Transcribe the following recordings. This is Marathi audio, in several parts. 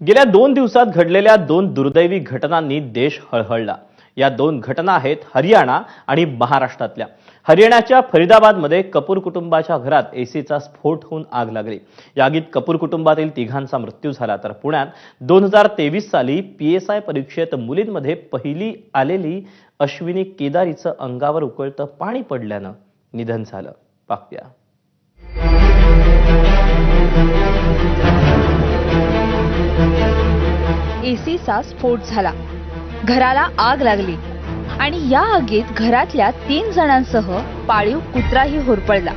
गेल्या दोन दिवसात घडलेल्या दोन दुर्दैवी घटनांनी देश हळहळला. या दोन घटना आहेत हरियाणा आणि महाराष्ट्रातल्या. हरियाणाच्या फरीदाबादमध्ये कपूर कुटुंबाच्या घरात एसीचा स्फोट होऊन आग लागली. या आगीत कपूर कुटुंबातील तिघांचा मृत्यू झाला तर पुण्यात दोन हजार तेवीस साली पीएसआय परीक्षेत मुलींमध्ये पहिली आलेली अश्विनी केदारीचं अंगावर उकळतं पाणी पडल्यानं निधन झालं. पाहूया एसीचा स्फोट झाला. घराला आग लागली आणि या आगीत घरातल्या तीन जणांसह पाळीव कुत्राही होरपळला.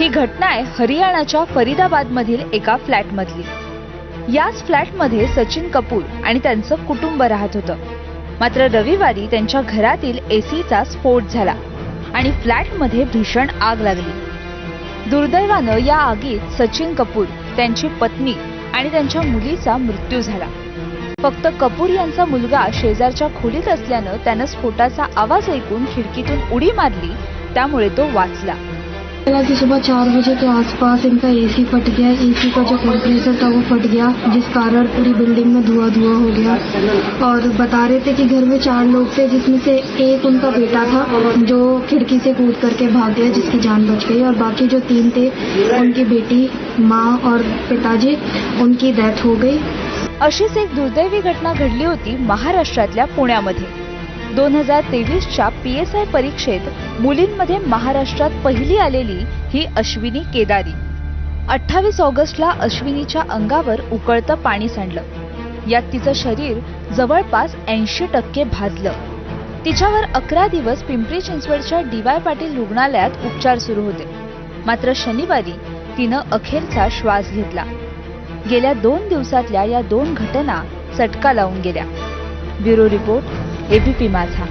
ही घटना आहे हरियाणाच्या फरीदाबादमधील एका फ्लॅटमधली. याच फ्लॅटमध्ये सचिन कपूर आणि त्यांचं कुटुंब राहत होतं. मात्र रविवारी त्यांच्या घरातील एसीचा स्फोट झाला आणि फ्लॅटमध्ये भीषण आग लागली. दुर्दैवानं या आगीत सचिन कपूर त्यांची पत्नी आणि त्यांच्या मुलीचा मृत्यू झाला. फक्त कपूर यांचा मुलगा शेजारच्या खोलीत असल्यानं त्यानं स्फोटाचा आवाज़ ऐकून खिडकीतून उडी मारली. त्यामुळे तो वाचला. सुबह चार बजे के आसपास इनका एसी फट गया एसी का जो कंप्रेसर था वो फट गया, जिस कारण पूरी बिल्डिंग में धुआँ धुआँ हो गया। और बता रहे थे कि घर में चार लोग थे, जिसमें से एक उनका बेटा था, जो खिड़की से कूद करके भाग गया, जिसकी जान बच गई। और बाकी जो तीन थे, उनकी बेटी, माँ और पिताजी, उनकी डेथ हो गई। अशीच एक दुर्दैवी घटना घडली होती महाराष्ट्रातल्या पुण्यामध्ये. दोन हजार तेवीसच्या पी एस आय परीक्षेत मुलींमध्ये महाराष्ट्रात पहिली आलेली ही अश्विनी केदारी. अठ्ठावीस ऑगस्टला अश्विनीच्या अंगावर उकळतं पाणी सांडलं. यात तिचं शरीर जवळपास ऐंशी टक्के भाजलं. तिच्यावर अकरा दिवस पिंपरी चिंचवडच्या डी वाय पाटील रुग्णालयात उपचार सुरू होते. मात्र शनिवारी तिनं अखेरचा श्वास घेतला. गेल्या दोन दिवसातल्या या दोन घटना चटका लावून गेल्या. ब्युरो रिपोर्ट एबीपी माझा.